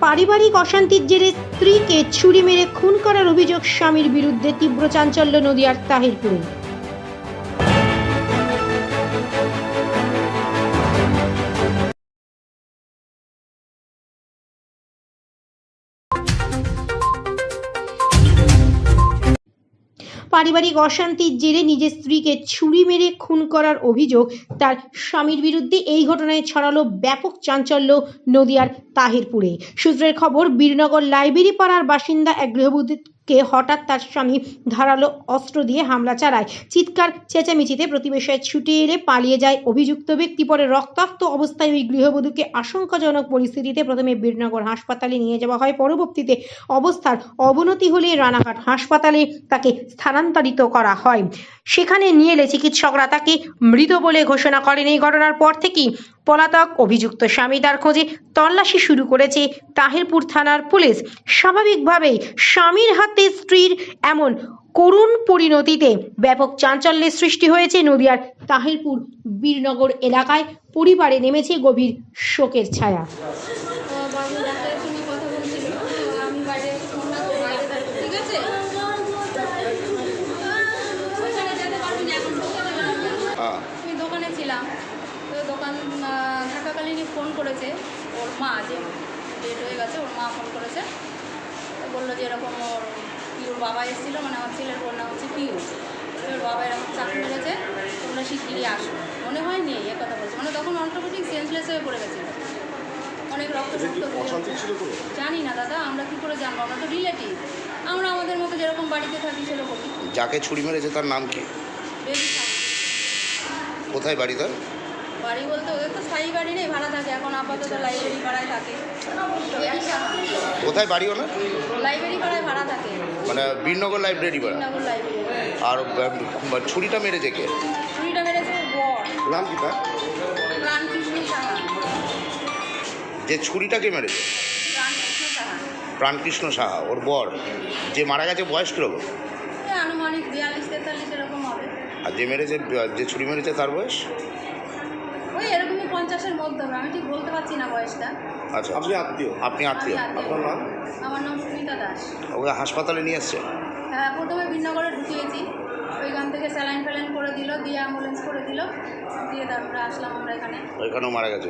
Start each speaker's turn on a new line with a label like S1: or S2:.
S1: পারিবারিক অশান্তির জেরে স্ত্রীকে ছুরি মেরে খুন করার অভিযোগ স্বামীর বিরুদ্ধে তীব্র চাঞ্চল্য নদিয়ার তাহিরপুরে। পারিবারিক অশান্তির জেরে নিজের স্ত্রীকে ছুরি মেরে খুন করার অভিযোগ তার স্বামীর বিরুদ্ধে। এই ঘটনায় ছড়ালো ব্যাপক চাঞ্চল্য নদিয়ার তাহিরপুরে। সূত্রের খবর, বীরনগর লাইব্রেরি পাড়ার বাসিন্দা এক গৃহবধূকে হঠাৎ তার স্বামী ধারালো অস্ত্র দিয়ে হামলা চালায়। চিৎকার চেঁচামেচিতে প্রতিবেশীরা ছুটে এলে পালিয়ে যায় অভিযুক্ত ব্যক্তি। পরে রক্তাক্ত অবস্থায় ওই গৃহবধূকে আশঙ্কাজনক পরিস্থিতিতে প্রথমে বীরনগর হাসপাতালে নিয়ে যাওয়া হয়। পরবর্তীতে অবস্থার অবনতি হলে রানাঘাট হাসপাতালে তাকে স্থানান্তরিত করা হয়। সেখানে নিয়ে এলে চিকিৎসকরা তাকে মৃত বলে ঘোষণা করেন। এই ঘটনার পর থেকেই পলাতক অভিযুক্ত স্বামী তার খোঁজে তল্লাশি শুরু করেছে তাহিরপুর থানার পুলিশ। স্বাভাবিকভাবেই স্বামীর হাতে স্ত্রীর এমন করুণ পরিণতিতে ব্যাপক চাঞ্চল্যের সৃষ্টি হয়েছে নদিয়ার তাহিরপুর বীরনগর এলাকায়। পরিবারে নেমেছে গভীর শোকের ছায়া।
S2: তো বাবু ডাক্তারের সঙ্গে কথা বলছিল তো আমি বাইরে ফোন না তো বাইরে থাকব ঠিক আছে ওইখানে যেতে পারবি না এখন ঢুকে দেবে না
S3: হ্যাঁ।
S2: দোকানে ছিলাম দোকান থাকাকালীনই ফোন করেছে। ওর মা যে ডেট হয়ে গেছে ওর মা ফোন করেছে। বলল যে এরকম ওর পিওর বাবা এসেছিল মানে আমার ছেলের ওর নাম হচ্ছে পিউ। ওর বাবা এরকম চাকরি মেরেছে তোমরা শিগগিরই আসো মনে হয় নেই এ কথা বলছে। মানে তখন অটোমেটিক সেন্সলেস হয়ে পড়ে গেছিল। অনেক রক্ত জানি না দাদা আমরা কি করে জানব? আমরা তো রিলেটিভ আমরা আমাদের মতো যেরকম বাড়িতে থাকি সেরকমই।
S3: যাকে ছুরি মেরেছে তার নাম কি? কোথায় বাড়ি তার?
S2: বাড়ি বলতে ওদের তো স্থায়ী বাড়ি নেই ভাড়া থাকে। এখন আপাতত লাইব্রেরি ভাড়ায় থাকে।
S3: কোথায় বাড়ি ওনার?
S2: লাইব্রেরি ভাড়ায় ভাড়া থাকে।
S3: মানে বীরনগর লাইব্রেরি
S2: নগর
S3: আর ছুরিটা মেরেছে কে?
S2: চুরিটা মেরেছে বর।
S3: নাম কি তার? যে ছুরিটাকে মেরেছে?
S2: প্রাণকৃষ্ণ সাহা।
S3: ওর বর। যে মারা গেছে বয়স কীরকম
S2: আনুমানিক বিয়াল্লিশ তেতাল্লিশ এরকম হবে।
S3: আর যে মেরেছে যে ছুরি মেরেছে তার বয়স?
S2: পঞ্চাশের মধ্যে হবে আমি ঠিক বলতে পারছি না বয়সটা।
S3: আচ্ছা আপনি আত্মীয় আপনি
S2: আমি
S3: আত্মীয়।
S2: আত্মীয়।
S3: আপনার নাম?
S2: আমার নাম সুমিতা দাস।
S3: ওকে হাসপাতালে নিয়ে এসছে?
S2: হ্যাঁ প্রথমে বিনগরে ঢুকিয়েছি। ওইখান থেকে স্যালাইন ফ্যালাইন করে দিল দিয়ে অ্যাম্বুলেন্স করে দিল দিয়ে তারপরে আসলাম আমরা এখানে।
S3: ওইখানেও মারা গেছে।